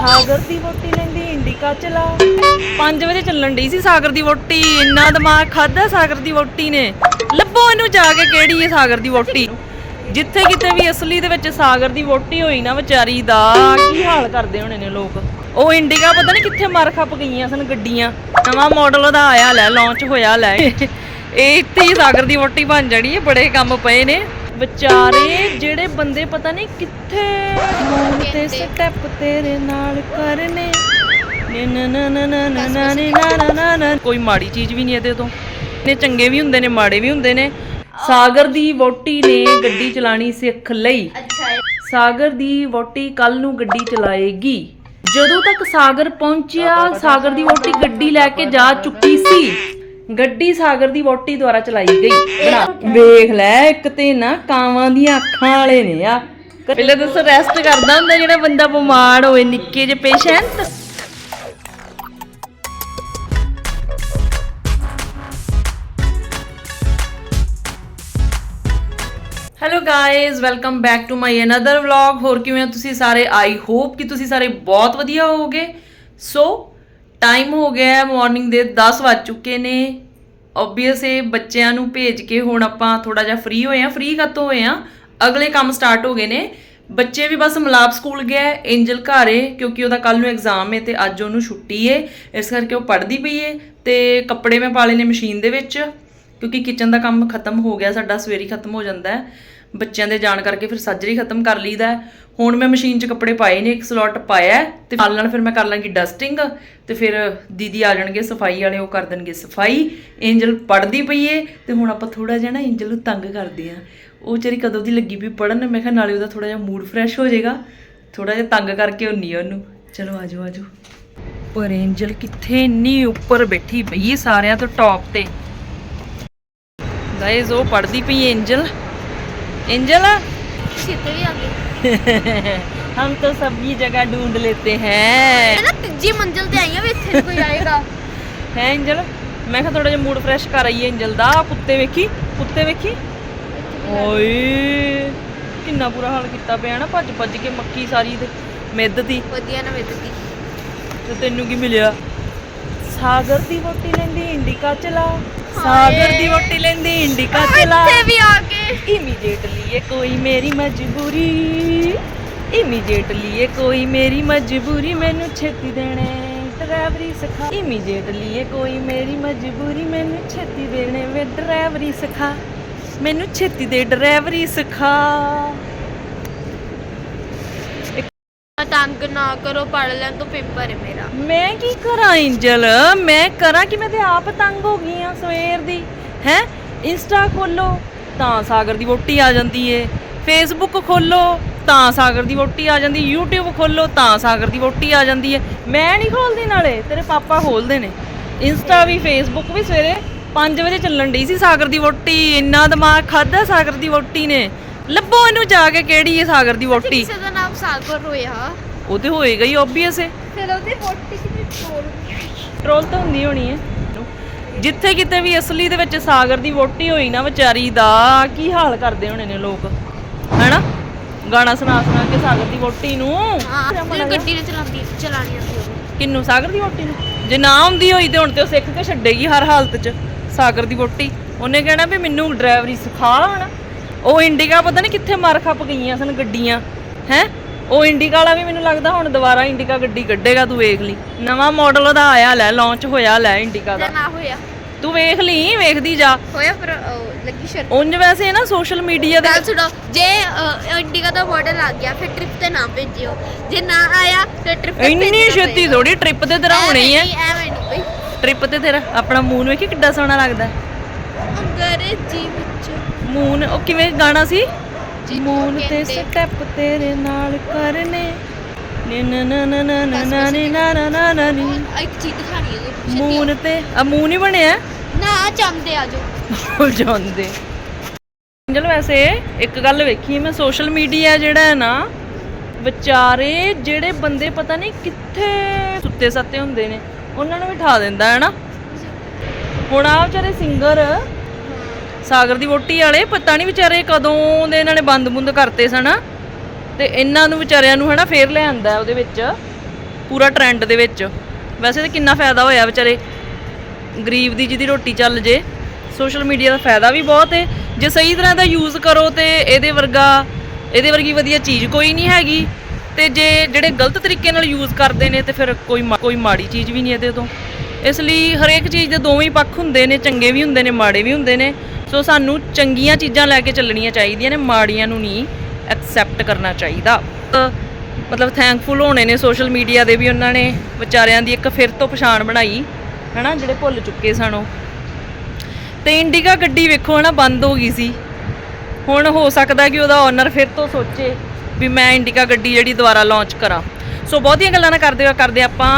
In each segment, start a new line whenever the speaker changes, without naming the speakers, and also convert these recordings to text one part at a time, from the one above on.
ਸਾਗਰ ਦੀ ਵੋਟੀ ਲੈਂਦੀ, ਇੰਡੀਕਾ ਚਲਾ। 5 ਵਜੇ ਚੱਲਣ ਡਈ ਸੀ ਸਾਗਰ ਦੀ ਵੋਟੀ। ਇੰਨਾ ਦਿਮਾਗ ਖਾਦਾ ਸਾਗਰ ਦੀ ਵੋਟੀ ਨੇ। ਲੱਭੋ ਇਹਨੂੰ ਜਾ ਕੇ ਕਿਹੜੀ ਹੈ ਸਾਗਰ ਦੀ ਵੋਟੀ। ਜਿੱਥੇ ਕਿਤੇ ਵੀ ਅਸਲੀ ਦੇ ਵਿੱਚ ਸਾਗਰ ਦੀ ਵੋਟੀ ਹੋਈ ਨਾ ਵਿਚਾਰੀ ਦਾ, ਕੀ ਹਾਲ ਕਰਦੇ ਹੋਣੇ ਨੇ ਲੋਕ। ਉਹ ਇੰਡੀਕਾ ਪਤਾ ਨਹੀਂ ਕਿੱਥੇ ਮਰ ਖੱਪ ਗਈਆਂ ਸਨ ਗੱਡੀਆਂ। ਨਵਾਂ ਮਾਡਲ ਉਹਦਾ ਆਇਆ, ਲੈ ਲਾਂਚ ਹੋਇਆ, ਲੈ। ਇਹ ਇੱਥੇ ਹੀ ਸਾਗਰ ਦੀ ਵੋਟੀ ਬਣ ਜਾਣੀ ਹੈ, ਬੜੇ ਕੰਮ ਪਏ ਨੇ। ਵਿਚਾਰੇ ਜਿਹੜੇ ਬੰਦੇ ਪਤਾ ਨਹੀਂ ਕਿੱਥੇ ਮੂੰਹ ਤੇ ਸਟੈਪ ਤੇਰੇ ਨਾਲ ਕਰਨੇ। ਕੋਈ ਮਾੜੀ ਚੀਜ਼ ਵੀ ਨਹੀਂ ਇਹਦੇ ਤੋਂ। ਨੇ ਚੰਗੇ ਵੀ ਹੁੰਦੇ ਨੇ ਮਾੜੇ ਵੀ ਹੁੰਦੇ ਨੇ। ਸਾਗਰ ਦੀ ਵੋਟੀ ਨੇ ਗੱਡੀ ਚਲਾਣੀ ਸਿੱਖ ਲਈ। ਸਾਗਰ ਦੀ ਵੋਟੀ ਕੱਲ ਨੂੰ ਗੱਡੀ ਚਲਾਏਗੀ। ਜਦੋਂ ਤੱਕ ਸਾਗਰ ਪਹੁੰਚਿਆ ਸਾਗਰ ਦੀ ਵੋਟੀ ਗੱਡੀ ਲੈ ਕੇ ਜਾ ਚੁੱਕੀ ਸੀ ਗੱਡੀ ਸਾਗਰ ਦੀ ਵੋਟੀ ਦੁਆਰਾ ਚਲਾਈ ਗਈ। ਬਣਾ ਵੇਖ ਲੈ ਇੱਕ ਤੇ ਨਾ ਕਾਵਾਂ ਦੀਆਂ ਅੱਖਾਂ ਵਾਲੇ ਨੇ ਆ। ਪਹਿਲੇ ਦੱਸੋ ਰੈਸਟ ਕਰਦਾ ਹੁੰਦਾ ਜਿਹੜਾ ਬੰਦਾ ਬਿਮਾਰ ਹੋਵੇ ਨਿੱਕੇ ਜਿਹੇ patient hello guys welcome back to my another vlog ਹੋਰ ਕਿਵੇਂ ਹੋ ਤੁਸੀਂ ਸਾਰੇ? ਆਈ ਹੋਪ ਕਿ ਤੁਸੀਂ ਸਾਰੇ ਬਹੁਤ ਵਧੀਆ ਹੋਵੋਗੇ। ਸੋ ਟਾਈਮ ਹੋ ਗਿਆ ਹੈ ਮਾਰਨਿੰਗ ਦੇ 10 ਵੱਜ ਚੁੱਕੇ ਨੇ। ਆਬਵੀਅਸ ਇਹ ਬੱਚਿਆਂ ਨੂੰ ਭੇਜ ਕੇ ਹੁਣ ਆਪਾਂ ਥੋੜਾ ਜਿਹਾ ਫ੍ਰੀ ਹੋਏ ਆ ਫ੍ਰੀ ਕਦੋਂ ਹੋਏ ਆ ਅਗਲੇ ਕੰਮ ਸਟਾਰਟ ਹੋ ਗਏ ਨੇ। ਬੱਚੇ ਵੀ ਬਸ ਮਲਾਪ ਸਕੂਲ ਗਿਆ ਹੈ ਐਂਜਲ ਘਰ ਏ, ਕਿਉਂਕਿ ਉਹਦਾ ਕੱਲ ਨੂੰ ਐਗਜ਼ਾਮ ਏ ਤੇ ਅੱਜ ਉਹਨੂੰ ਛੁੱਟੀ ਏ। ਇਸ ਕਰਕੇ ਉਹ ਪੜ੍ਹਦੀ ਪਈ ਏ ਤੇ ਕੱਪੜੇ ਮੈਂ ਪਾ ਲਏ ਨੇ ਮਸ਼ੀਨ ਦੇ ਵਿੱਚ, ਕਿਉਂਕਿ ਕਿਚਨ ਦਾ ਕੰਮ ਖਤਮ ਹੋ ਗਿਆ, ਸਾਡਾ ਸਵੇਰੀ ਖਤਮ ਹੋ ਜਾਂਦਾ ਹੈ। ਬੱਚਿਆਂ ਦੇ ਜਾਣ ਕਰਕੇ ਫਿਰ ਸਰਜਰੀ ਖਤਮ ਕਰ ਲਈਦਾ ਹੈ। ਹੁਣ ਮੈਂ ਮਸ਼ੀਨ 'ਚ ਕੱਪੜੇ ਪਾਏ ਨੇ, ਇੱਕ ਸਲੋਟ ਪਾਇਆ ਹੈ ਤੇ ਨਾਲ ਨਾਲ ਫਿਰ ਮੈਂ ਕਰ ਲਾਂਗੀ ਡਸਟਿੰਗ ਤੇ ਫਿਰ ਦੀਦੀ ਆ ਜਾਣਗੇ ਸਫ਼ਾਈ ਵਾਲੇ, ਉਹ ਕਰ ਦੇਣਗੇ ਸਫ਼ਾਈ। ਐਂਜਲ ਪੜਦੀ ਪਈ ਏ ਤੇ ਹੁਣ ਆਪਾਂ ਥੋੜਾ ਜਿਹਾ ਨਾ ਐਂਜਲ ਨੂੰ ਤੰਗ ਕਰਦੇ ਆ ਉਹ ਵਿਚਾਰੀ ਕਦੋਂ ਦੀ ਲੱਗੀ ਵੀ ਪੜਨ ਮੈਂ ਕਿਹਾ ਨਾਲੇ ਉਹਦਾ ਥੋੜਾ ਜਿਹਾ ਮੂਡ ਫਰੈਸ਼ ਹੋ ਜਾਏਗਾ। ਥੋੜਾ ਜਿਹਾ ਤੰਗ ਕਰਕੇ ਹੁੰਨੀ ਆ ਉਹਨੂੰ। ਚਲੋ ਆਜੋ ਆਜੋ ਪਰ ਐਂਜਲ ਕਿੱਥੇ ਇੰਨੀ ਉੱਪਰ ਬੈਠੀ ਪਈ ਏ ਸਾਰਿਆਂ ਤੋਂ ਟੌਪ ਤੇ। ਗਾਇਜ਼ ਉਹ ਪੜਦੀ ਪਈ ਏ ਐਂਜਲ एंजल
ਸਿੱਧੇ ਵੀ ਆ ਗਏ
हम तो सभी जगह ढूंढ लेते
ਮੈਂ
हैं
ਨਾ ਤੀਜੀ ਮੰਜ਼ਲ ਤੇ ਆਈ ਆ ਵੀ ਇੱਥੇ ਨੀ ਕੋਈ ਆਏਗਾ
ਹੈ ਐਂਜਲ ਮੈਂ ਕਿਹਾ ਥੋੜਾ ਜਿਹਾ ਮੂਡ ਫਰੈਸ਼ ਕਰ ਆਈਏ ਐਂਜਲ ਦਾ ਆਹ ਕੁੱਤੇ ਵੇਖੀ ਕੁੱਤੇ ਵੇਖੀ ਓਏ ਕਿੰਨਾ ਬੁਰਾ ਹਾਲ ਕੀਤਾ ਪਿਆ ਨਾ ਭੱਜ ਭੱਜ ਕੇ ਮੱਕੀ ਸਾਰੀ ਤੇ ਮਿੱਧ ਦੀ
ਵਧੀਆ ਨਾ ਵੇਦਦੀ
ਤੇ ਤੈਨੂੰ ਕੀ ਮਿਲਿਆ ਸਾਗਰ ਦੀ ਵੋਟੀ ਲੈਂਦੀ ਇੰਡੀਕਾ ਚਲਾ ਸਾਗਰ ਦੀ ਵੋਟੀ ਲੈਂਦੀ ਇੰਡੀਕਾ ਚਲਾ
ਇੱਥੇ ਵੀ ਆ ਗਏ
ਇਮੀਡੀਏਟਲੀ ਇਹ ਕੋਈ ਮੇਰੀ ਮਜਬੂਰੀ। ਇਮੀਡੀਏਟਲੀ ਇਹ ਕੋਈ ਮੇਰੀ ਮਜਬੂਰੀ ਮੈਨੂੰ ਛੇਤੀ ਦੇਣੇ ਡਰਾਈਵਰੀ ਸਿਖਾ। ਇਮੀਡੀਏਟਲੀ ਇਹ ਕੋਈ ਮੇਰੀ ਮਜਬੂਰੀ ਮੈਨੂੰ ਛੇਤੀ ਦੇਣੇ ਵੇ ਡਰਾਈਵਰੀ ਸਿਖਾ। ਮੈਨੂੰ ਛੇਤੀ ਦੇ ਡਰਾਈਵਰੀ ਸਿਖਾ।
ਤੰਗ ਨਾ ਕਰੋ ਪੜ ਲੈਣ ਤੋਂ ਪੇਪਰ ਹੈ ਮੇਰਾ।
ਮੈਂ ਕੀ ਕਰਾਂ ਇੰਜਲ? ਮੈਂ ਕਰਾਂ ਕਿ ਮੈਂ ਤੇ ਆਪ ਤੰਗ ਹੋ ਗਈ ਆ ਸਵੇਰ ਦੀ? ਹੈ? ਇੰਸਟਾ ਖੋਲੋ ਤਾਂ ਸਾਗਰ ਦੀ ਵੋਟੀ ਆ ਜਾਂਦੀ ਏ। ਫੇਸਬੁੱਕ ਖੋਲੋ ਤਾਂ ਸਾਗਰ ਦੀ ਵੋਟੀ ਆ ਜਾਂਦੀ। YouTube ਖੋਲੋ ਤਾਂ ਸਾਗਰ ਦੀ ਵੋਟੀ ਆ ਜਾਂਦੀ ਏ। ਮੈਂ ਨਹੀਂ ਖੋਲਦੀ ਨਾਲੇ ਤੇਰੇ ਪਾਪਾ ਖੋਲਦੇ ਨੇ। ਇੰਸਟਾ ਵੀ ਫੇਸਬੁੱਕ ਵੀ ਸਵੇਰੇ 5 ਵਜੇ ਚੱਲਣ ਡਈ ਸੀ ਸਾਗਰ ਦੀ ਵੋਟੀ। ਇੰਨਾ ਦਿਮਾਗ ਖਾਦਾ ਸਾਗਰ ਦੀ ਵੋਟੀ ਨੇ। ਲੱਭੋ ਇਹਨੂੰ ਜਾ ਕੇ ਕਿਹੜੀ ਏ ਸਾਗਰ ਦੀ ਵੋਟੀ।
ਕਿਸੇ ਦਾ ਨਾਮ ਸਾਗਰ ਹੋਇਆ
ਉਹ ਤੇ ਹੋਏਗਾ ਹੀ ਆਬਵੀਅਸ ਏ।
ਫਿਰ ਉਹਦੀ ਵੋਟੀ ਕਿਤੇ ਟੋਲ
ਟਰੋਲ ਤਾਂ ਹੁੰਦੀ ਹੋਣੀ ਹੈ ਜਿੱਥੇ ਕਿਤੇ ਵੀ ਅਸਲੀ ਦੇ ਵਿੱਚ ਸਾਗਰ ਦੀ ਵੋਟੀ ਹੋਈ ਨਾ ਵਿਚਾਰੀ ਦਾ ਕੀ ਹਾਲ ਕਰਦੇ ਹੋਣੇ ਨੇ ਲੋਕ। ਹੈਨਾ? ਗਾਣਾ ਸੁਣਾ ਸੁਣਾ ਕੇ ਸਾਗਰ ਦੀ ਵੋਟੀ ਨੂੰ।
ਹਾਂ ਗੱਡੀ ਨੇ ਚਲਾਉਂਦੀ ਚਲਾਣੀ ਆਉਂਦੀ ਹੋਵੇ
ਕਿੰਨੂੰ ਸਾਗਰ ਦੀ ਵੋਟੀ ਨੂੰ? ਜੇ ਨਾ ਆਉਂਦੀ ਹੋਈ ਤੇ ਹੁਣ ਤੇ ਉਹ ਸਿੱਖ ਕੇ ਛੱਡੇਗੀ ਹਰ ਹਾਲਤ 'ਚ ਸਾਗਰ ਦੀ ਵੋਟੀ। ਉਹਨੇ ਕਹਿਣਾ ਵੀ ਮੈਨੂੰ ਡਰਾਈਵਰੀ ਸਿਖਾ ਹਣਾ ਉਹ ਇੰਡੀਕਾ ਪਤਾ ਨਹੀਂ ਕਿੱਥੇ ਮਰ ਖੱਪ ਗਈਆਂ ਸਨ ਗੱਡੀਆਂ ਹੈ? ਉਹ ਇੰਡੀਕਾ ਵਾਲਾ ਵੀ ਮੈਨੂੰ ਲੱਗਦਾ ਹੁਣ ਦੁਬਾਰਾ ਇੰਡੀਕਾ ਗੱਡੀ ਕੱਢੇਗਾ ਤੂੰ ਵੇਖ ਲਈ। ਨਵਾਂ ਮਾਡਲ ਉਹਦਾ ਆਇਆ ਲੈ ਲਾਂਚ ਹੋਇਆ ਲੈ ਇੰਡੀਕਾ ਦਾ।
ਜੇ ਨਾ ਹੋਇਆ।
ਤੂੰ ਵੇਖ ਲਈ ਵੇਖਦੀ ਜਾ।
ਹੋਇਆ ਫਿਰ ਉਹ ਲੱਗੀ ਸ਼ਰਤ
ਉਂਝ ਵੈਸੇ ਨਾ ਸੋਸ਼ਲ ਮੀਡੀਆ ਦੇ
ਗੱਲ ਸੁਣੋ ਜੇ ਅ, ਇੰਡੀਗਾ ਦਾ ਮਾਡਲ ਆ ਗਿਆ ਫਿਰ ਟ੍ਰਿਪ ਤੇ ਨਾ ਭੇਜਿਓ। ਜੇ ਨਾ ਆਇਆ ਫਿਰ ਟ੍ਰਿਪ ਤੇ
ਇੰਨੀ ਛੇਤੀ। ਥੋੜੀ ਟ੍ਰਿਪ ਤੇ ਤੇਰਾ ਹੋਣੀ ਹੈ।
ਐਵੇਂ ਨਹੀਂ, ਬਈ।
ਟ੍ਰਿਪ ਤੇ ਤੇਰਾ ਆਪਣਾ ਮੂਨ ਵੇਖੀ ਕਿੱਡਾ ਸੋਹਣਾ ਲੱਗਦਾ। ਹੈ।
ਅੰਗਰੇਜ਼ੀ ਵਿੱਚ।
ਮੂਨ ਉਹ ਕਿਵੇਂ ਗਾਣਾ ਸੀ?
ਜੀ,
ਮੂਨ ਤੇ। ਸਟੈਪ ਤੇਰੇ ਨਾਲ ਕਰਨੇ। ਨੀ ਨਾ ਨਾ ਨਾ ਨਾ ਨਾ ਨਾ ਨੀ ਨਾ ਨਾ ਨਾ ਨਾ ਨੀ।
ਇੱਕ ਚੀਜ਼ ਦਿਖਾਣੀ ਹੈ ਛੇਤੀ
ਮੂਨ ਤੇ ਆ ਮੂਨ ਹੀ ਬਣਿਆ?
ਨਾ ਚੰਦੇ ਆ ਜੋ।
ਭੁੱਲ ਜਾਂਦੇ। ਚਲੋ ਵੈਸੇ ਇੱਕ ਗੱਲ ਵੇਖੀ ਮੈਂ ਸੋਸ਼ਲ ਮੀਡੀਆ ਜਿਹੜਾ ਹੈ ਨਾ ਵਿਚਾਰੇ ਜਿਹੜੇ ਬੰਦੇ ਪਤਾ ਨਹੀਂ ਕਿੱਥੇ ਸੁੱਤੇ ਸੱਤੇ ਹੁੰਦੇ ਨੇ ਉਹਨਾਂ ਨੂੰ ਵੀ ਠਾ ਦਿੰਦਾ ਹੈ ਨਾ? ਹੁਣ ਆ ਵਿਚਾਰੇ ਸਿੰਗਰ ਸਾਗਰ ਦੀ ਵੋਟੀ ਵਾਲੇ, ਪਤਾ ਨਹੀਂ ਵਿਚਾਰੇ ਕਦੋਂ ਦੇ ਇਹਨਾਂ ਨੇ ਬੰਦ ਬੁੰਦ ਕਰਤੇ ਸਨ। ਤੇ ਇਹਨਾਂ ਨੂੰ ਵਿਚਾਰਿਆਂ ਨੂੰ ਹਨਾ ਫੇਰ ਲੈ ਆਂਦਾ ਉਹਦੇ ਵਿੱਚ, ਪੂਰਾ ਟ੍ਰੈਂਡ ਦੇ ਵਿੱਚ। ਵੈਸੇ ਤਾਂ ਕਿੰਨਾ ਫਾਇਦਾ ਹੋਇਆ ਵਿਚਾਰੇ, ਗਰੀਬ ਦੀ ਜਿਹਦੀ ਰੋਟੀ ਚੱਲ ਜੇ। ਸੋਸ਼ਲ ਮੀਡੀਆ ਦਾ ਫਾਇਦਾ ਵੀ ਬਹੁਤ ਹੈ ਜੇ ਸਹੀ ਤਰ੍ਹਾਂ ਦਾ ਯੂਜ਼ ਕਰੋ ਤੇ ਇਹਦੇ ਵਰਗਾ, ਇਹਦੇ ਵਰਗੀ ਵਧੀਆ ਚੀਜ਼ ਕੋਈ ਨਹੀਂ ਹੈਗੀ। ਤੇ ਜੇ ਜਿਹੜੇ ਗਲਤ ਤਰੀਕੇ ਨਾਲ ਯੂਜ਼ ਕਰਦੇ ਨੇ ਤੇ ਫਿਰ ਕੋਈ ਮਾ- ਕੋਈ ਮਾੜੀ ਚੀਜ਼ ਵੀ ਨਹੀਂ ਇਹਦੇ ਤੋਂ। ਇਸ ਲਈ ਹਰੇਕ ਚੀਜ਼ ਦੇ ਦੋਵੇਂ ਪੱਖ ਹੁੰਦੇ ਨੇ, ਚੰਗੇ ਵੀ ਹੁੰਦੇ ਨੇ, ਮਾੜੇ ਵੀ ਹੁੰਦੇ ਨੇ। ਸੋ ਸਾਨੂੰ ਚੰਗੀਆਂ ਚੀਜ਼ਾਂ ਲੈ ਕੇ ਚੱਲਣੀਆਂ ਚਾਹੀਦੀਆਂ ਨੇ, ਮਾੜੀਆਂ ਨੂੰ ਨਹੀਂ ਐਕਸੈਪਟ ਕਰਨਾ ਚਾਹੀਦਾ। ਮਤਲਬ ਥੈਂਕਫੁਲ ਹੋਣੇ ਨੇ ਸੋਸ਼ਲ ਮੀਡੀਆ ਦੇ ਵੀ ਉਹਨਾਂ ਨੇ, ਵਿਚਾਰਿਆਂ ਦੀ ਇੱਕ ਫਿਰ ਤੋਂ ਪਛਾਣ ਬਣਾਈ, ਹੈਨਾ, ਜਿਹੜੇ ਭੁੱਲ ਚੁੱਕੇ ਸਨ ਉਹ। ਤੇ ਇੰਡੀਕਾ ਗੱਡੀ ਵੇਖੋ, ਹਨਾ, ਬੰਦ ਹੋ ਗਈ ਸੀ। ਹੁਣ ਹੋ ਸਕਦਾ ਕਿ ਉਹਦਾ ਓਨਰ ਫਿਰ ਤੋਂ ਸੋਚੇ ਵੀ ਮੈਂ ਇੰਡੀਕਾ ਗੱਡੀ ਜਿਹੜੀ ਦੁਬਾਰਾ ਲਾਂਚ ਕਰਾਂ। ਸੋ ਬਹੁਤੀਆਂ ਗੱਲਾਂ ਨਾ ਕਰਦੇ ਹੋਏ ਕਰਦੇ ਆਪਾਂ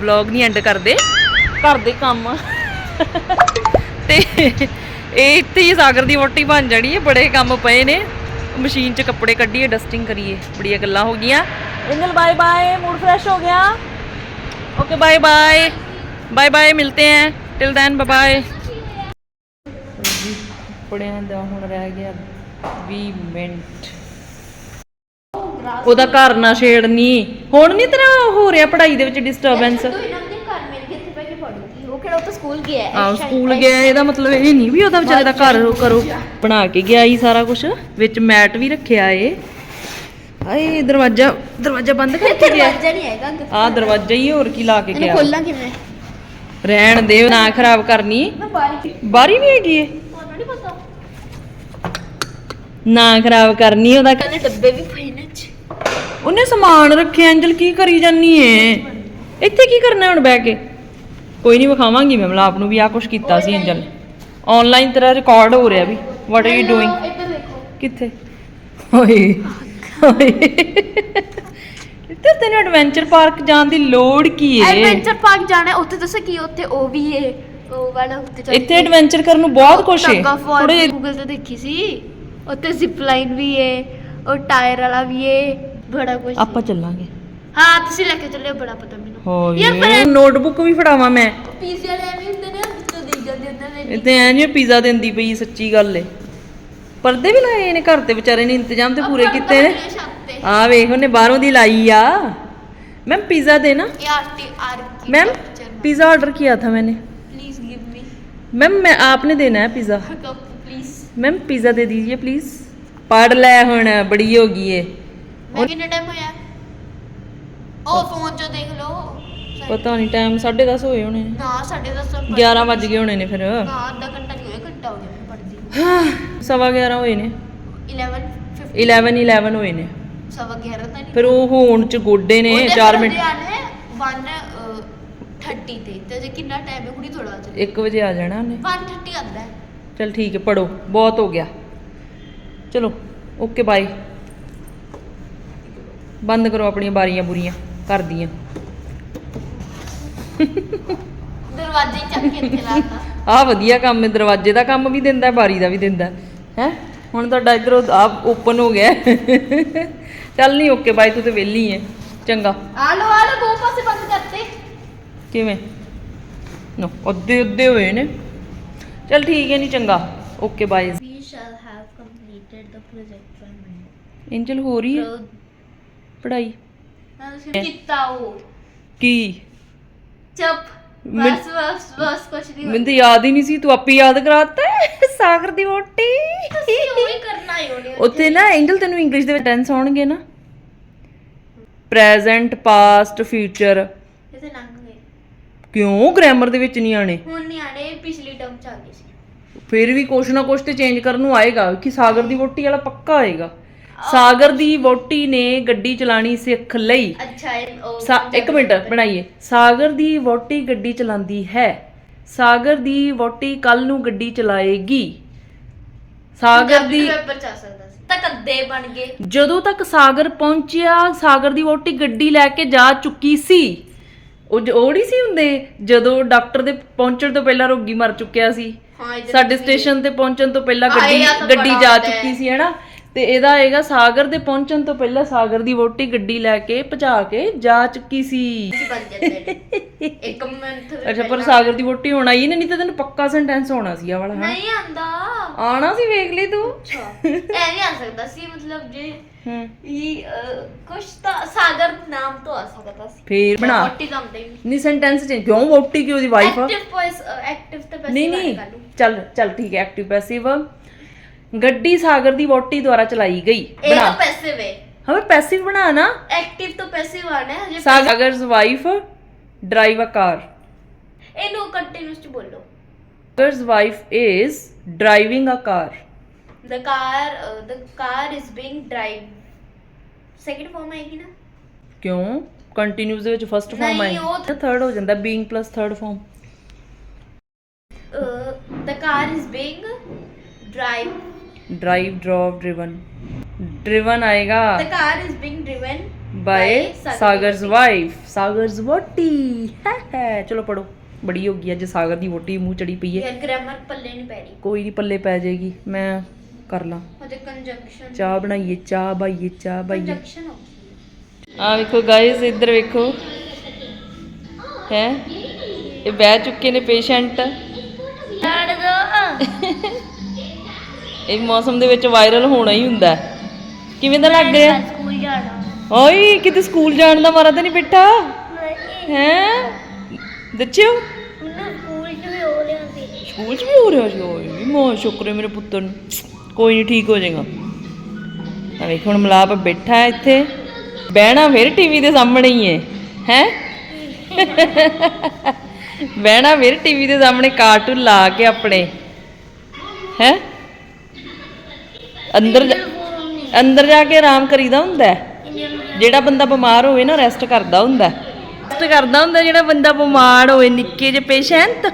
ਵਲੌਗ ਨਹੀਂ ਐਂਡ ਕਰਦੇ ਘਰ ਦੇ ਕੰਮ ਤੇ ਇਹ ਇੱਥੇ ਹੀ ਸਾਗਰ ਦੀ ਵੋਟੀ ਬਣ ਜਾਣੀ ਹੈ ਬੜੇ ਕੰਮ ਪਏ ਨੇ ਮਸ਼ੀਨ 'ਚ ਕੱਪੜੇ ਕੱਢੀਏ ਡਸਟਿੰਗ ਕਰੀਏ ਬੜੀਆਂ ਗੱਲਾਂ ਹੋ ਗਈਆਂ angel bye bye mood fresh ਹੋ ਗਿਆ okay bye bye bye bye मिलते हैं टिल देन बाय बाय ਪੜਿਆਂ ਦਾ ਹੁਣ ਰਹਿ ਗਿਆ 20 ਮਿੰਟ ਉਹਦਾ ਘਰ ਨਾ ਛੇੜਨੀ। ਹੁਣ ਨਹੀਂ ਤੇਰਾ ਹੋ ਰਿਹਾ ਪੜ੍ਹਾਈ ਦੇ ਵਿੱਚ ਡਿਸਟਰਬੈਂਸ
ਤੂੰ ਇਹਨਾਂ ਦੇ ਘਰ ਮਿਲ ਕੇ ਇੱਥੇ ਬੈ ਕੇ ਪੜੂਗੀ ਉਹ ਕਿਹੜਾ ਉਹ ਤਾਂ ਸਕੂਲ ਗਿਆ ਹੈ?
ਆ ਸਕੂਲ ਗਿਆ ਇਹਦਾ ਮਤਲਬ ਇਹ ਨਹੀਂ ਵੀ ਉਹਦਾ ਵਿਚਾਰੇ ਦਾ ਘਰ ਉਹ ਕਰੋ ਬਣਾ ਕੇ ਗਿਆ ਹੀ ਸਾਰਾ ਕੁਝ ਵਿੱਚ ਮੈਟ ਵੀ ਰੱਖਿਆ ਏ। ਆਏ ਦਰਵਾਜ਼ਾ ਦਰਵਾਜ਼ਾ ਬੰਦ ਕਰਕੇ ਗਿਆ।
ਦਰਵਾਜ਼ਾ ਨਹੀਂ ਹੈਗਾ ਅੰਦਰ
ਆ ਦਰਵਾਜ਼ਾ ਹੀ ਹੋਰ ਕੀ ਲਾ ਕੇ
ਇਹਨੂੰ
ਗਿਆ।
ਖੋਲਾਂ ਕਿਵੇਂ?
ਰਹਿਣ ਦੇ ਨਾ ਖਰਾਬ ਕਰਨੀ।
ਬਾਰੀ
ਵੀ ਹੈਗੀ ਏ। ਨਾ ਖਰਾਬ ਕਰਨੀ ਉਹਦਾ।
ਕਹਿੰਦੇ ਡੱਬੇ ਵੀ ਪਏ ਨੇ ਚ
ਉਹਨੇ ਸਮਾਨ ਰੱਖਿਆ ਐਂਜਲ ਕੀ ਕਰੀ ਜਾਨੀ ਏ? ਇੱਥੇ ਕੀ ਕਰਨਾ ਹੁਣ ਬਹਿ ਕੇ? ਕੋਈ ਨਹੀਂ ਵਿਖਾਵਾਂਗੀ ਮੈਂ ਮਲਾਪ ਨੂੰ ਵੀ ਆ ਕੁਛ ਕੀਤਾ ਸੀ ਐਂਜਲ ਨੇ ਆਨਲਾਈਨ ਤੇਰਾ ਰਿਕਾਰਡ ਹੋ ਰਿਹਾ ਵੀ ਵਾਟ ਆਰ ਯੂ ਡੂਇੰਗ
ਇੱਧਰ ਦੇਖੋ।
ਕਿੱਥੇ? ਓਏ ਓਏ। ਇੱਧਰ ਤੈਨੂੰ ਐਡਵੈਂਚਰ ਪਾਰਕ ਜਾਣ ਦੀ ਲੋੜ ਕੀ ਏ?
ਐਡਵੈਂਚਰ ਪਾਰਕ ਜਾਣਾ ਹੈ, ਉੱਥੇ ਦੱਸੋ ਕੀ ਉੱਥੇ ਉਹ ਵੀ ਹੈ ਉਹ ਵਾਲਾ ਉੱਤੇ ਚੱਲ
ਇੱਥੇ ਐਡਵੈਂਚਰ ਕਰਨ ਨੂੰ ਬਹੁਤ ਕੁਛ ਏ।
ਥੋੜੇ
ਥੋੜੇ
ਗੂਗਲ ਤੇ ਦੇਖੀ ਸੀ। ਉੱਥੇ ਜ਼ਿਪ ਲਾਈਨ ਵੀ ਹੈ ਉਹ ਟਾਇਰ ਵਾਲਾ ਵੀ ਹੈ ਬੜਾ ਕੁਝ
ਆਪਾਂ ਚੱਲਾਂਗੇ
ਹਾਂ ਤੁਸੀਂ ਲੈ ਕੇ ਚੱਲਿਓ ਬੜਾ ਪਤਾ ਮੈਨੂੰ
ਹੋਏ
ਪਰ-
ਨੋਟਬੁੱਕ ਵੀ ਫੜਾਵਾਂ ਮੈਂ
ਪੀਜ਼ੇ ਵਾਲੇ ਵੀ ਹੁੰਦੇ ਨੇ ਵਿੱਚੋਂ ਦੇ ਜਾਂਦੇ ਉਹਨਾਂ ਨੇ
ਇੱਥੇ ਐ ਜਿਵੇਂ ਪੀਜ਼ਾ ਦਿੰਦੀ ਪਈ ਸੱਚੀ ਗੱਲ ਏ ਪਰਦੇ ਵੀ ਲਾਏ ਨੇ ਘਰ ਤੇ ਵਿਚਾਰੇ ਨੇ ਇੰਤਜ਼ਾਮ ਤੇ ਪੂਰੇ ਕੀਤੇ ਨੇ ਆ ਵੇਖ ਉਹਨੇ ਬਾਹਰੋਂ ਦੀ ਲਾਈ ਆ ਮੈਮ पिज्जा देना
यार टी आर की
मैम पिज्ज़ा ऑर्डर किया था मैंने
प्लीज गिव मी
मैम मैं आपने देना है pizza
cup please
ma'am pizza दे दीजिए प्लीज़ पढ़ ਲੈ ਹੁਣ ਬੜੀ ਹੋ ਗਈ ਏ ਪਤਾ ਨਹੀਂ ਟਾਈਮ 10:30 ਹੋਏ ਹੋਣੇ। ਨਾ
10:30
11 ਵੱਜ ਗਏ ਹੋਣੇ ਨੇ ਫਿਰ।
ਨਾ ਅੱਧਾ ਘੰਟਾ ਨਹੀਂ ਹੋਇਆ ਘੰਟਾ ਹੋ ਗਿਆ ਪੜਦੀ
ਸਵਾ 11 ਹੋਏ ਨੇ।
11
11 ਹੋਏ ਨੇ।
ਸਵਾ
ਫਿਰ ਉਹ ਹੋਣ 'ਚ ਗੋਡੇ ਨੇ 4 ਮਿੰਟ।
1 ਤੇ। ਤੇ ਕਿੰਨਾ ਟਾਈਮ ਹੈ ਕੁੜੀ ਥੋੜਾ
1 ਵਜੇ ਆ ਜਾਣਾ ਉਹਨੇ।
1:30 ਆਂਦਾ
ਚਲ ਠੀਕ ਹੈ ਪੜੋ ਬਹੁਤ ਹੋ ਗਿਆ। ਚਲੋ ਓਕੇ ਬਾਏ ਬੰਦ ਕਰੋ ਆਪਣੀਆਂ ਬਾਰੀਆਂ ਬੁਰੀਆਂ ਘਰ ਦੀਆਂ।
ਦਰਵਾਜ਼ੇ ਚੱਕ ਕੇ ਇੱਥੇ ਲਾਤਾ
ਆਹ ਵਧੀਆ ਕੰਮ ਹੈ ਦਰਵਾਜ਼ੇ ਦਾ ਕੰਮ ਵੀ ਦਿੰਦਾ ਬਾਰੀ ਦਾ ਵੀ ਦਿੰਦਾ। ਹੈ? ਹੁਣ ਤੁਹਾਡਾ ਇਧਰੋਂ ਆ ਓਪਨ ਹੋ ਗਿਆ। ਚੱਲ ਨਹੀਂ ਓਕੇ ਬਾਏ ਤੂੰ ਤੇ ਵਿਹਲੀ ਹੈ। ਚੰਗਾ।
ਆ ਲੋ ਆ ਲੋ ਦੋ ਪਾਸੇ ਬੰਦ ਕਰਤੇ।
ਕਿਵੇਂ? ਨੋ ਅੱਧੇ ਅੱਧੇ ਹੋਏ ਨੇ। ਚੱਲ ਠੀਕ ਹੈ ਨਹੀਂ ਚੰਗਾ। Okay bye
we shall have completed the project Monday
ਇੰਜਲ ਹੋ ਰਹੀ ਹੈ? ਪੜਾਈ
ਕੀਤਾ ਉਹ।
ਕੀ?
ਚੁੱਪ।
ਮੈਂ-
ਬਸ ਬਸ ਬਸ ਕੁਛ ਨਹੀਂ
ਮੈਨੂੰ ਤਾਂ ਯਾਦ ਹੀ ਨਹੀਂ ਸੀ ਤੂੰ ਆਪੇ ਯਾਦ ਕਰਾਤਾ ਹੈ। ਸਾਗਰ ਦੀ ਵੋਟੀ
ਤੁਸੀਂ ਉਹ ਹੀ ਕਰਨਾ ਹੀ ਹੋਣੀ
ਉੱਥੇ। ਨਾ ਐਂਜਲ ਤੈਨੂੰ ਇੰਗਲਿਸ਼ ਦੇ ਵਿੱਚ ਟੈਂਸ ਆਉਣਗੇ ਨਾ। ਪ੍ਰੈਜ਼ੈਂਟ ਪਾਸਟ ਫਿਊਚਰ
ਇਥੇ ਲੰਘ ਗਏ।
ਕਿਉਂ? ਗ੍ਰਾਮਰ ਦੇ ਵਿੱਚ ਨਹੀਂ ਆਣੇ
ਹੁਣ ਨਹੀਂ ਆਣੇ ਪਿਛਲੀ ਟਰਮ ਚ ਆ ਗਏ ਸੀ।
ਫਿਰ ਵੀ ਕੁਛ ਨਾ ਕੁਛ ਤੇ ਚੇਂਜ ਕਰਨ ਨੂੰ ਆਏਗਾ ਕਿ ਸਾਗਰ ਦੀ ਵੋਟੀ ਵਾਲਾ ਪੱਕਾ ਆਏਗਾ। ਸਾਗਰ ਦੀ ਵੋਟੀ ਨੇ ਗੱਡੀ ਚਲਾਣੀ ਸਿੱਖ ਲਈ।
ਅੱਛਾ ਇਹ ਉਹ
ਸਾ ਇੱਕ ਮਿੰਟ ਬਣਾਈਏ। ਸਾਗਰ ਦੀ ਵੋਟੀ ਗੱਡੀ ਚਲਾਉਂਦੀ ਹੈ। ਸਾਗਰ ਦੀ ਵੋਟੀ ਕੱਲ ਨੂੰ ਗੱਡੀ ਚਲਾਏਗੀ। ਸਾਗਰ ਦੀ
ਪੇਪਰ ਚ ਆ ਸਕਦਾ ਸੀ। ਤਾਂ ਕੱਦੇ ਬਣ ਗਏ।
ਜਦੋਂ ਤੱਕ ਸਾਗਰ ਪਹੁੰਚਿਆ ਸਾਗਰ ਦੀ ਵੋਟੀ ਗੱਡੀ ਲੈ ਕੇ ਜਾ ਚੁੱਕੀ ਸੀ। ਉਹ ਜ- ਉਹ ਨਹੀਂ ਸੀ ਹੁੰਦੇ ਜਦੋਂ ਡਾਕਟਰ ਦੇ ਪਹੁੰਚਣ ਤੋਂ ਪਹਿਲਾਂ ਰੋਗੀ ਮਰ ਚੁੱਕਿਆ ਸੀ।
ਹਾਂ
ਸਾਡੇ ਸਟੇਸ਼ਨ ਤੇ ਪਹੁੰਚਣ ਤੋਂ ਪਹਿਲਾਂ ਗੱਡੀ
ਤਾਂ
ਗੱਡੀ
ਬੜਾ
ਜਾ
ਹੁੰਦਾ ਹੈ।
ਚੁੱਕੀ ਸੀ ਹੈਨਾ ਤੇ ਇਹਦਾ ਆਏਗਾ ਸਾਗਰ ਦੇ ਪਹੁੰਚਣ ਤੋਂ ਪਹਿਲਾਂ ਸਾਗਰ ਦੀ ਵੋਟੀ ਗੱਡੀ ਲੈ ਕੇ ਭਜਾ ਕੇ ਜਾ ਚੁੱਕੀ ਸੀ।
ਇੱਕ ਮਿੰਟ
ਅੱਛਾ ਪਰ ਸਾਗਰ ਦੀ ਵੋਟੀ ਹੁਣ ਨਾ, ਨਹੀਂ ਤਾਂ ਤੈਨੂੰ ਪੱਕਾ ਸੈਂਟੈਂਸ ਹੋਣਾ ਸੀ ਆ ਵਾਲਾ ਹਾਂ
ਨਹੀਂ ਆਂਦਾ
ਆਣਾ ਸੀ ਵੇਖ ਲਈ ਤੂੰ।
ਅੱਛਾ ਇਹ ਨਹੀਂ ਆ ਸਕਦਾ ਸੀ ਮਤਲਬ ਜੇ
ਹੂੰ।
ਇਹ ਕੁਛ ਤਾਂ ਸਾਗਰ ਨਾਮ ਤੋਂ ਆ ਸਕਦਾ ਸੀ।
ਫੇਰ ਬਣਾ।
ਵੋਟੀ ਹੀ ਨਹੀਂ।
ਸੈਂਟੈਂਸ ਚ ਕਿਉਂ ਵੋਟੀ ਕਿਉਂ ਦੀ ਵਾਈਫ
ਐਕਟਿਵ ਵੌਇਸ ਐਕਟਿਵ ਤੇ ਪੈਸੇ
ਨਹੀਂ ਨਹੀਂ ਚੱਲ ਚੱਲ ਠੀਕ ਹੈ ਐਕਟਿਵ ਪੈਸਿਵ ਗੱਡੀ ਸਾਗਰ ਦੀ ਵੋਟੀ ਦੁਆਰਾ ਚਲਾਈ ਗਈ।
ਇਹ
ਬਣਾ।
ਤਾਂ ਪੈਸਿਵ ਹੈ
ਹमें ਪੈਸਿਵ ਬਣਾ ਨਾ।
ਐਕਟਿਵ ਤੋਂ ਪੈਸਿਵ ਆਣਾ ਹੈ ਹਜੇ
ਸਾਗਰ's wife drive a car
ਇਹਨੂੰ ਕੰਟੀਨਿਊਸ ਚ ਬੋਲੋ।
wife is driving a car
the car uh, the car is being drive second form ਆਏਗੀ ਨਾ?
ਕਿਉਂ? ਕੰਟੀਨਿਊਸ ਦੇ ਵਿੱਚ ਫਰਸਟ ਫਾਰਮ
ਨਹੀਂ, ਉਹ
ਥਰਡ ਹੋ ਜਾਂਦਾ being plus third
form the car is being drive
drive drove driven driven ਆਏਗਾ
the car is being driven
by
Sagar's
wife. Sagar's ਵੋਟੀ ਚਲੋ ਪੜੋ ਬੜੀ ਹੋ ਗਈ ਅੱਜ ਸਾਗਰ ਦੀ ਵੋਟੀ ਮੂੰਹ ਚੜੀ ਪਈ ਹੈ
ਯਾਰ ਗ੍ਰਾਮਰ ਪੱਲੇ ਨਹੀਂ ਪੈ ਰਹੀ
ਕੋਈ ਨਹੀਂ ਪੱਲੇ ਪੈ ਜਾਏਗੀ ਮੈਂ ਕਰ ਲਾਂ
ਉਹਦੇ ਕੰਜੰਕਸ਼ਨ
ਚਾਹ ਬਣਾਈਏ ਚਾਹ ਬਾਈਏ ਚਾਹ ਬਾਈਏ
ਕੰਜੰਕਸ਼ਨ ਹੋ ਗਈ
ਆ ਵੇਖੋ ਗਾਇਸ ਇੱਧਰ ਵੇਖੋ ਹੈ ਇਹ ਬਹਿ ਚੁੱਕੇ ਨੇ ਪੇਸ਼ੈਂਟ
ਛੱਡ ਦੋ
ਇਹ ਮੌਸਮ ਦੇ ਵਿੱਚ ਵਾਇਰਲ ਹੋਣਾ ਹੀ ਹੁੰਦਾ। ਹੈ। ਕਿਵੇਂ ਦਾ ਲੱਗ ਰਿਹਾ?
ਸਕੂਲ ਜਾਣਾ।
ਓਏ ਕਿਤੇ ਸਕੂਲ ਜਾਣ ਦਾ ਮਾਰਾ ਤਾਂ ਨਹੀਂ ਬਿੱਟਾ
ਨਹੀਂ।
ਹੈ? ਦੱਸਿਓ।
ਮੈਨੂੰ ਸਕੂਲ ਚ ਵੀ ਹੋ ਰਿਹਾ ਸੀ।
ਸਕੂਲ 'ਚ ਵੀ ਹੋ ਰਿਹਾ ਸੀ? ਓਏ ਮੋ ਸ਼ੁਕਰ ਮੇਰੇ ਪੁੱਤਰ ਨੂੰ। ਕੋਈ ਨਹੀਂ ਠੀਕ ਹੋ ਜਾਏਗਾ। ਆ ਵੇਖ ਹੁਣ ਮਲਾਪ ਬੈਠਾ ਹੈ ਇੱਥੇ। ਬਹਿਣਾ ਫਿਰ ਟੀਵੀ ਦੇ ਸਾਹਮਣੇ ਹੀ ਹੈ। ਹੈ? ਬਹਿਣਾ ਫਿਰ ਟੀਵੀ ਦੇ ਸਾਹਮਣੇ ਕਾਰਟੂਨ ਲਾ ਕੇ ਆਪਣੇ। ਹੈ? ਅੰਦਰ ਜਾ- ਅੰਦਰ ਜਾ ਕੇ ਆਰਾਮ ਕਰੀਦਾ ਹੁੰਦਾ ਹੈ। ਜਿਹੜਾ ਬੰਦਾ ਬਿਮਾਰ ਹੋਵੇ ਨਾ ਰੈਸਟ ਕਰਦਾ ਹੁੰਦਾ ਰੈਸਟ ਕਰਦਾ ਹੁੰਦਾ ਜਿਹੜਾ ਬੰਦਾ ਬਿਮਾਰ ਹੋਵੇ ਨਿੱਕੇ ਜਿਹੇ ਪੇਸ਼ੈਂਟ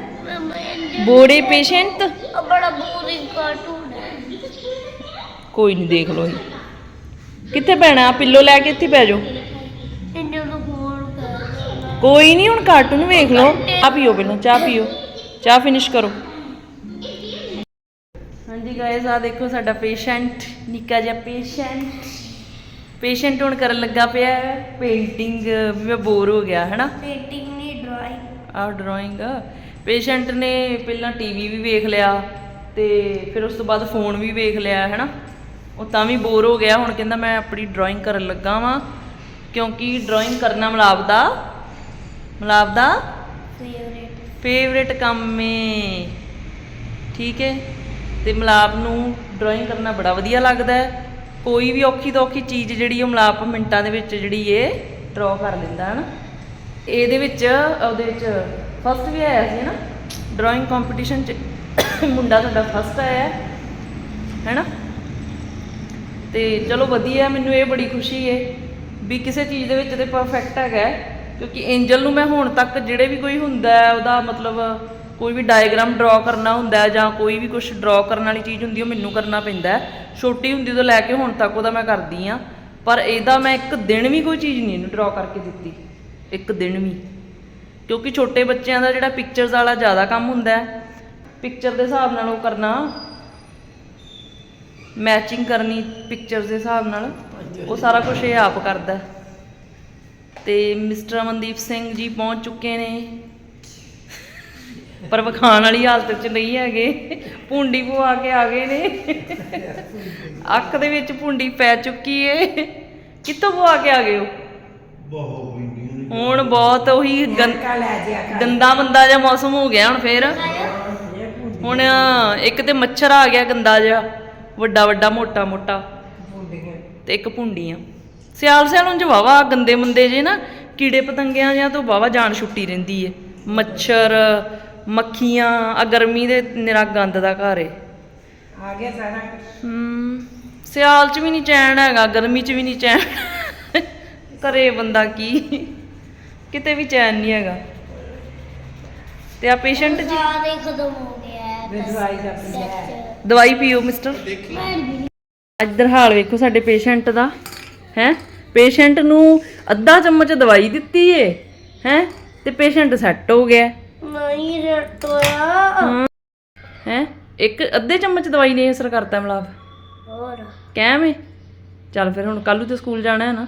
ਬੋੜੇ ਪੇਸ਼ੈਂਟ
ਬੜਾ ਬੋਰਿੰਗ ਕਾਰਟੂਨ ਹੈ।
ਕੋਈ ਨਹੀਂ ਦੇਖ ਲੋ ਕਿੱਥੇ ਪੈਣਾ? ਪਿੱਲੋ ਲੈ ਕੇ ਇੱਥੇ ਪੈ ਜਾਓ।
ਇੰਨੇ ਨੂੰ ਫੋਨ ਕਰ
ਕੋਈ ਨਹੀਂ ਹੁਣ ਕਾਰਟੂਨ ਵੇਖ ਲਓ। ਚਾਹ ਪੀਓ ਪਹਿਲਾਂ ਚਾਹ ਪੀਓ। ਚਾਹ ਫਿਨਿਸ਼ ਕਰੋ। ਹਾਂਜੀ ਗਾਇਸ ਆ ਦੇਖੋ ਸਾਡਾ ਪੇਸ਼ੈਂਟ ਨਿੱਕਾ ਜਿਹਾ ਪੇਸ਼ੈਂਟ ਪੇਸ਼ੈਂਟ ਹੁਣ ਕਰਨ ਲੱਗਾ ਪਿਆ ਪੇਂਟਿੰਗ ਵੀ ਮੈਂ ਬੋਰ ਹੋ ਗਿਆ ਹੈਨਾ?
ਪੇਂਟਿੰਗ ਨਹੀਂ ਡਰਾਇੰਗ
ਆਹ ਡਰਾਇੰਗ ਪੇਸ਼ੈਂਟ ਨੇ ਪਹਿਲਾਂ ਟੀਵੀ ਵੀ ਵੇਖ ਲਿਆ ਤੇ ਫਿਰ ਉਸ ਤੋਂ ਬਾਅਦ ਫੋਨ ਵੀ ਵੇਖ ਲਿਆ ਹੈਨਾ? ਉਹ ਤਾਂ ਵੀ ਬੋਰ ਹੋ ਗਿਆ। ਹੁਣ ਕਹਿੰਦਾ ਮੈਂ ਆਪਣੀ ਡਰਾਇੰਗ ਕਰਨ ਲੱਗਾ ਵਾਂ ਕਿਉਂਕਿ ਡਰਾਇੰਗ ਕਰਨਾ ਮਲਾਬ ਦਾ ਮਲਾਬ ਦਾ
ਫੇਵਰੇਟ
ਫੇਵਰੇਟ ਕੰਮ ਏ। ਠੀਕ ਹੈ ਤੇ ਮਲਾਪ ਨੂੰ ਡਰਾਇੰਗ ਕਰਨਾ ਬੜਾ ਵਧੀਆ ਲੱਗਦਾ ਹੈ। ਕੋਈ ਵੀ ਔਖੀ ਤੋਂ ਔਖੀ ਚੀਜ਼ ਜਿਹੜੀ ਉਹ ਮਲਾਪ ਮਿੰਟਾਂ ਦੇ ਵਿੱਚ ਜਿਹੜੀ ਇਹ ਡਰਾ ਕਰ ਲੈਂਦਾ ਹੈ ਨਾ। ਇਹਦੇ ਵਿੱਚ, ਉਹਦੇ ਵਿੱਚ ਫਸਟ ਵੀ ਆਇਆ ਸੀ ਨਾ ਡਰਾਇੰਗ ਕੰਪੀਟੀਸ਼ਨ ਚ ਮੁੰਡਾ ਸਾਡਾ ਫਸਟ ਆਇਆ ਹੈ, ਹੈਨਾ? ਤੇ ਚਲੋ ਵਧੀਆ ਮੈਨੂੰ ਇਹ ਬੜੀ ਖੁਸ਼ੀ ਹੈ ਵੀ ਕਿਸੇ ਚੀਜ਼ ਦੇ ਵਿੱਚ ਤੇ ਪਰਫੈਕਟ ਹੈਗਾ ਕਿਉਂਕਿ ਐਂਜਲ ਨੂੰ ਮੈਂ ਹੁਣ ਤੱਕ ਜਿਹੜੇ ਵੀ ਕੋਈ ਹੁੰਦਾ ਉਹਦਾ ਮਤਲਬ ਕੋਈ ਵੀ ਡਾਇਗਰਾਮ ਡਰਾ ਕਰਨਾ ਹੁੰਦਾ ਹੈ ਜਾਂ ਕੋਈ ਵੀ ਕੁਝ ਡਰਾ ਕਰਨ ਵਾਲੀ ਚੀਜ਼ ਹੁੰਦੀ ਉਹ ਮੈਨੂੰ ਕਰਨਾ ਪੈਂਦਾ ਹੈ। ਛੋਟੀ ਹੁੰਦੀ ਤੋਂ ਲੈ ਕੇ ਹੁਣ ਤੱਕ ਉਹਦਾ ਮੈਂ ਕਰਦੀ ਆ ਪਰ ਇਹਦਾ ਮੈਂ ਇੱਕ ਦਿਨ ਵੀ ਕੋਈ ਚੀਜ਼ ਨਹੀਂ ਇਹਨੂੰ ਡਰਾ ਕਰਕੇ ਦਿੱਤੀ। ਇੱਕ ਦਿਨ ਵੀ। ਕਿਉਂਕਿ ਛੋਟੇ ਬੱਚਿਆਂ ਦਾ ਜਿਹੜਾ ਪਿਕਚਰਸ ਵਾਲਾ ਜ਼ਿਆਦਾ ਕੰਮ ਹੁੰਦਾ ਹੈ ਪਿਕਚਰ ਦੇ ਹਿਸਾਬ ਨਾਲ ਉਹ ਕਰਨਾ ਮੈਚਿੰਗ ਕਰਨੀ ਪਿਕਚਰਸ ਦੇ ਹਿਸਾਬ ਨਾਲ, ਉਹ ਸਾਰਾ ਕੁਝ ਇਹ ਆਪ ਕਰਦਾ ਹੈ। ਤੇ ਮਿਸਟਰ ਅਮਨਦੀਪ ਸਿੰਘ ਜੀ ਪਹੁੰਚ ਚੁੱਕੇ ਨੇ। ਪਰ ਵਿਖਾਣ ਵਾਲੀ ਹਾਲਤ 'ਚ ਨਹੀਂ ਹੈਗੇ। ਭੁੰਡੀ ਪਵਾ ਕੇ ਆ ਗਏ ਨੇ। ਅੱਖ ਦੇ ਵਿੱਚ ਭੁੰਡੀ ਪੈ ਚੁੱਕੀ ਏ। ਕਿੱਥੋਂ ਪਵਾ ਕੇ ਆ ਗਏ ਹੋ? ਹੁਣ ਬਹੁਤ ਉਹੀ ਗੰਦਾ ਮੰਦਾ ਜਿਹਾ ਮੌਸਮ ਹੋ ਗਿਆ ਹੁਣ ਫੇਰ। ਹੁਣ ਇੱਕ ਤੇ ਮੱਛਰ ਆ ਗਿਆ ਗੰਦਾ ਜਿਹਾ। ਵੱਡਾ ਵੱਡਾ ਮੋਟਾ ਮੋਟਾ। ਤੇ ਇੱਕ ਭੁੰਡੀਆਂ। ਸਿਆਲ ਸਿਆਲ ਉਂਝ ਵਾਵਾ ਗੰਦੇ ਮੰਦੇ ਜੇ ਨਾ। ਕੀੜੇ ਪਤੰਗਿਆਂ ਜਾਂ ਤੋਂ ਵਾਵਾ ਜਾਨ ਛੁੱਟੀ ਰਹਿੰਦੀ ਏ। ਮੱਛਰ ਮੱਖੀਆਂ ਆ ਗਰਮੀ ਦੇ ਨਿਰਾ ਗੰਦ ਦਾ ਘਰ ਏ।
ਆ ਗਿਆ ਸਾਰਾ
ਹਮ ਸਿਆਲ 'ਚ ਵੀ ਨਹੀਂ ਚੈਨ ਹੈਗਾ ਗਰਮੀ 'ਚ ਵੀ ਨਹੀਂ ਚੈਨ। ਕਰੇ ਬੰਦਾ ਕੀ? ਕਿਤੇ ਵੀ ਚੈਨ ਨਹੀਂ ਹੈਗਾ। ਤੇ ਆ ਪੇਸ਼ੈਂਟ ਜੀ?
ਸਾਰੇ ਖਤਮ ਹੋ ਗਿਆ ਹੈ
ਵੀ ਦਵਾਈ ਦਾ ਪੀਆ
ਦਵਾਈ ਪੀਓ ਮਿਸਟਰ ਇੱਧਰ ਹਾਲ ਵੇਖੋ ਸਾਡੇ ਪੇਸ਼ੈਂਟ ਦਾ। ਹੈ? ਪੇਸ਼ੈਂਟ ਨੂੰ ਅੱਧਾ ਚਮਚ ਦਵਾਈ ਦਿੱਤੀ ਏ। ਹੈ? ਤੇ ਪੇਸ਼ੈਂਟ ਸੈੱਟ ਹੋ ਗਿਆ।
ਰਟੋਇਆ
ਹੈ। ਇੱਕ ਅੱਧੇ ਚਮਚ ਦਵਾਈ ਨੇ ਅਸਰ ਕਰਤਾ ਮਲਾਬ
ਹੋਰ?
ਕਹਿਮ ਏ ਚੱਲ ਫਿਰ ਹੁਣ ਕੱਲੂ ਤੇ ਸਕੂਲ ਜਾਣਾ ਹੈ ਨਾ।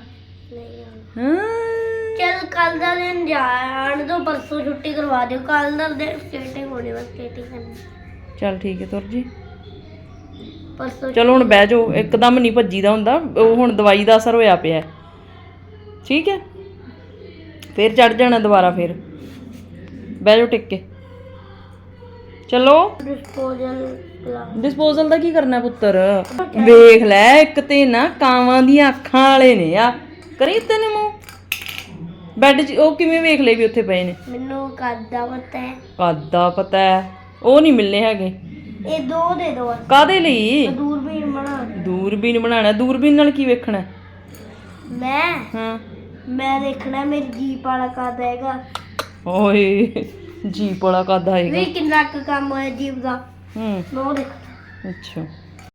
ਨਹੀਂ
ਹਾਂ।
ਚਲ ਕੱਲ ਦਾ ਦਿਨ ਜਾਣ ਦੋ ਪਰਸੋਂ ਛੁੱਟੀ ਕਰਵਾ ਦਿਓ। ਕੱਲ ਦਾ ਦਿਨ ਸਕੇਟਿੰਗ ਹੋਣੀ ਬਸ ਸਕੇਟਿੰਗ ਕਰਨੀ।
ਚੱਲ ਠੀਕ ਹੈ ਤੁਰ ਜੀ।
ਪਰਸੋਂ
ਚਲੋ ਹੁਣ ਬਹਿ ਜਾਓ ਇੱਕਦਮ ਨਹੀਂ ਭੱਜੀਦਾ ਹੁੰਦਾ। ਉਹ ਹੁਣ ਦਵਾਈ ਦਾ ਅਸਰ ਹੋਇਆ ਪਿਆ। ਠੀਕ ਹੈ? ਫਿਰ ਚੜ ਜਾਣਾ ਦੁਬਾਰਾ ਫਿਰ। ਬਹਿ ਜਾਓ ਟਿਕ। ਕੇ ਚਲੋ
ਡਿਸਪੋਜ਼ਲ
ਡਿਸਪੋਜ਼ਲ ਦਾ ਕੀ ਕਰਨਾ ਪੁੱਤਰ? ਵੇਖ ਲੈ ਇੱਕ ਤੇ ਨਾ ਕਾਵਾਂ ਦੀਆਂ ਅੱਖਾਂ ਵਾਲੇ ਨੇ ਆ। ਕਰੀ ਤੈਨੇ ਮੂੰਹ? ਬੈੱਡ 'ਚ ਉਹ ਕਿਵੇਂ ਵੇਖ ਲਏ ਵੀ ਉੱਥੇ ਪਏ ਨੇ?
ਮੈਨੂੰ ਕਰਦਾ ਪਤਾ ਹੈ?
ਕਾਦਾ ਪਤਾ ਹੈ? ਉਹ ਨਹੀਂ ਮਿਲਨੇ ਹੈਗੇ।
ਇਹ ਦੋ ਦੇ ਦੋ।
ਕਾਦੇ ਲਈ?
ਦੂਰਬੀਨ ਬਣਾ ਦੇ।
ਦੂਰਬੀਨ ਬਣਾਣਾ ਦੂਰਬੀਨ ਨਾਲ ਕੀ ਵੇਖਣਾ?
ਮੈਂ?
ਹਾਂ।
ਮੈਂ ਦੇਖਣਾ ਮੇਰੀ ਜੀਪ ਵਾਲਾ ਕਰਦਾ ਹੈਗਾ।
ਓਏ ਜੀਪ ਵਾਲਾ ਕਾਦਾ ਆਏਗਾ
ਕਿੰਨਾ ਕੁ ਕੰਮ ਹੋਇਆ ਜੀਪ ਦਾ?
ਹੂੰ।
ਮੈਂ ਉਹ ਦੇਖਣਾ
ਅੱਛਾ।